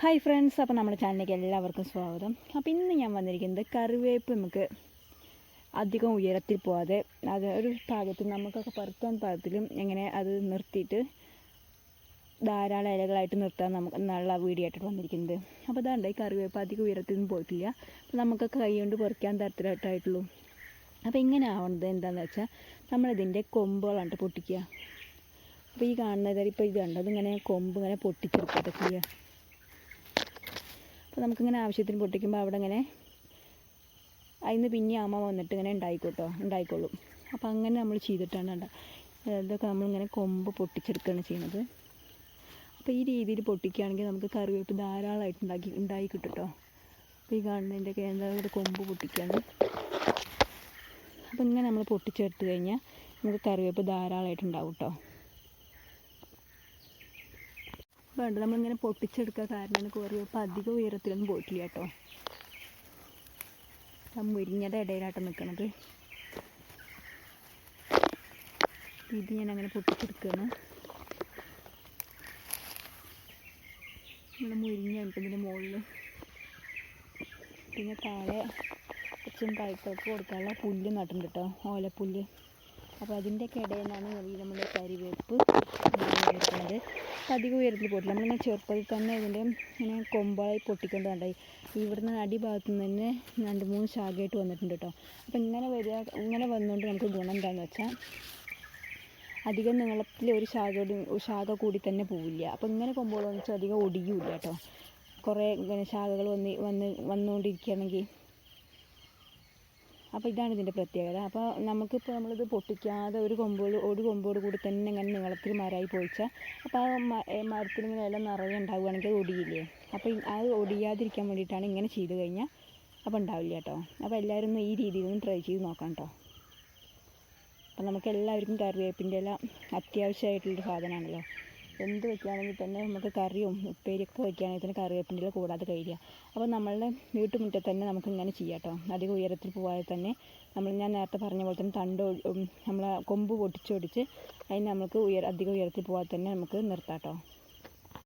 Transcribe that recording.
Hi friends അപ്പോൾ നമ്മുടെ ചാനലിലേക്ക് എല്ലാവർക്കും സ്വാഗതം. അപ്പോൾ ഇന്ന് ഞാൻ വന്നിരിക്കുന്നത് കറിവേപ്പ് നമുക്ക് അധികം ഉയരത്തിൽ പോവാതെ അത് ഒരു പാകത്തിൽ നമുക്കൊക്കെ പറത്താൻ പാകത്തിലും എങ്ങനെ അത് നിർത്തിയിട്ട് ധാരാളം ഇലകളായിട്ട് നിർത്താൻ നമുക്ക് നല്ല വീഡിയോ വന്നിരിക്കുന്നത്. അപ്പോൾ അതാണ്ട് ഈ കറിവേപ്പ് അധികം ഉയരത്തിലൊന്നും പോയിട്ടില്ല. അപ്പോൾ നമുക്കൊക്കെ കൈ കൊണ്ട് പൊറിക്കാൻ തരത്തിലായിട്ടായിട്ടുള്ളൂ. അപ്പോൾ ഇങ്ങനെ ആവുന്നത് എന്താണെന്ന് വെച്ചാൽ നമ്മളിതിന്റെ കൊമ്പുകളാണ് പൊട്ടിക്കുക. അപ്പോൾ ഈ കാണുന്നത് ഇപ്പോൾ ഇത് കണ്ടോ ഇതിങ്ങനെ കൊമ്പ് ഇങ്ങനെ പൊട്ടിച്ചെടുക്കുക. ചെയ്യുക അപ്പോൾ നമുക്കിങ്ങനെ ആവശ്യത്തിന് പൊട്ടിക്കുമ്പോൾ അവിടെ ഇങ്ങനെ അതിന് പിന്നെ അമ്മ വന്നിട്ട് ഇങ്ങനെ ഉണ്ടായിക്കോട്ടോ ഉണ്ടായിക്കോളും അപ്പോൾ അങ്ങനെ നമ്മൾ ചെയ്തിട്ടാണ് ഇതൊക്കെ നമ്മളിങ്ങനെ കൊമ്പ് പൊട്ടിച്ചെടുക്കുകയാണ് ചെയ്യുന്നത് അപ്പോൾ ഈ രീതിയിൽ പൊട്ടിക്കുകയാണെങ്കിൽ നമുക്ക് കറിവേപ്പ് ധാരാളമായിട്ട് ഉണ്ടാക്കി ഉണ്ടായി കിട്ടും അപ്പോൾ ഈ കാണുന്നതിന്റെയൊക്കെ എന്താ കൊമ്പ് പൊട്ടിക്കുകയാണ് അപ്പോൾ ഇങ്ങനെ നമ്മൾ പൊട്ടിച്ചെടുത്ത് കഴിഞ്ഞാൽ നമുക്ക് കറിവേപ്പ് ധാരാളമായിട്ട് ഉണ്ടാവും കേട്ടോ. വേണ്ട നമ്മളിങ്ങനെ പൊട്ടിച്ചെടുക്കുക കാരണമാണ് കോറി അപ്പോൾ അധികം ഉയരത്തിലൊന്നും പോയിട്ടില്ല കേട്ടോ. ആ മുരിങ്ങയുടെ ഇടയിലാട്ടോ നിൽക്കണത് ഇത് ഞാൻ അങ്ങനെ പൊട്ടിച്ചെടുക്കുകയാണ് നമ്മുടെ മുരിങ്ങ ഇതിന്റെ മുകളിൽ പിന്നെ താഴെ കുറച്ചും കൈക്കൊക്കെ കൊടുക്കാനുള്ള പുല്ല് നട്ടുണ്ട് കേട്ടോ ഓലപ്പുല്ല്. അപ്പോൾ അതിന്റെയൊക്കെ ഇടയിൽ നിന്നാണ് നമ്മൾ നമ്മുടെ കരിവേപ്പ് അപ്പം അധികം ഉയരത്തിൽ പോയിട്ടില്ല. നമ്മളിങ്ങനെ ചെറുപ്പത്തിൽ തന്നെ ഇതിന്റെ ഇങ്ങനെ കൊമ്പായി പൊട്ടിക്കൊണ്ട് കണ്ടായി ഇവിടുന്ന് അടിഭാഗത്തു നിന്ന് തന്നെ രണ്ട് മൂന്ന് ശാഖയായിട്ട് വന്നിട്ടുണ്ട് കേട്ടോ. അപ്പോൾ ഇങ്ങനെ വരിക ഇങ്ങനെ വന്നുകൊണ്ട് നമുക്ക് ഗുണം എന്താണെന്ന് വെച്ചാൽ അധികം നീളത്തിൽ ഒരു ശാഖ ശാഖ കൂടി തന്നെ പോവില്ല. അപ്പോൾ ഇങ്ങനെ കൊമ്പുകൾ വെച്ചാൽ അധികം ഒടിയൂല കേട്ടോ. കുറേ ഇങ്ങനെ ശാഖകൾ വന്ന് വന്ന് വന്നുകൊണ്ടിരിക്കുകയാണെങ്കിൽ അപ്പോൾ ഇതാണ് ഇതിന്റെ പ്രത്യേകത. അപ്പോൾ നമുക്കിപ്പോൾ നമ്മളിത് പൊട്ടിക്കാതെ ഒരു കൊമ്പോട് ഒരു കൊമ്പോട് കൂടി തന്നെ ഇങ്ങനെ നീളത്തിൽ മരമായി പോയിച്ചാൽ അപ്പോൾ ആ മരത്തിൽ ഇങ്ങനെ ഇല നിറയെ ഉണ്ടാവുകയാണെങ്കിൽ അത് ഒടിയില്ലേ? അപ്പോൾ അത് ഒടിയാതിരിക്കാൻ വേണ്ടിയിട്ടാണ് ഇങ്ങനെ ചെയ്ത് കഴിഞ്ഞാൽ അപ്പോൾ ഉണ്ടാവില്ല കേട്ടോ. അപ്പോൾ എല്ലാവരും ഒന്ന് ഈ രീതിയിലൊന്ന് ട്രൈ ചെയ്ത് നോക്കാം കേട്ടോ. അപ്പോൾ നമുക്ക് എല്ലാവർക്കും കറിവേപ്പിന്റെ ഇല അത്യാവശ്യമായിട്ടുള്ളൊരു സാധനമാണല്ലോ. എന്ത് വെക്കുകയാണെങ്കിൽ തന്നെ നമുക്ക് കറിയും ഉപ്പേരിയൊക്കെ വെക്കുകയാണെങ്കിൽ തന്നെ കറിവേപ്പിന്റെ കൂടാതെ കഴിയുക അപ്പോൾ നമ്മളുടെ വീട്ടുമുറ്റത്ത് തന്നെ നമുക്ക് ഇങ്ങനെ ചെയ്യാം കേട്ടോ അധികം ഉയരത്തിൽ പോകാതെ തന്നെ നമ്മൾ ഞാൻ നേരത്തെ പറഞ്ഞ പോലെ തന്നെ തണ്ട് നമ്മൾ കൊമ്പ് പൊട്ടിച്ചൊടിച്ച് അതിന് നമുക്ക് ഉയര അധികം ഉയരത്തിൽ പോകാതെ തന്നെ നമുക്ക് നിർത്താം കേട്ടോ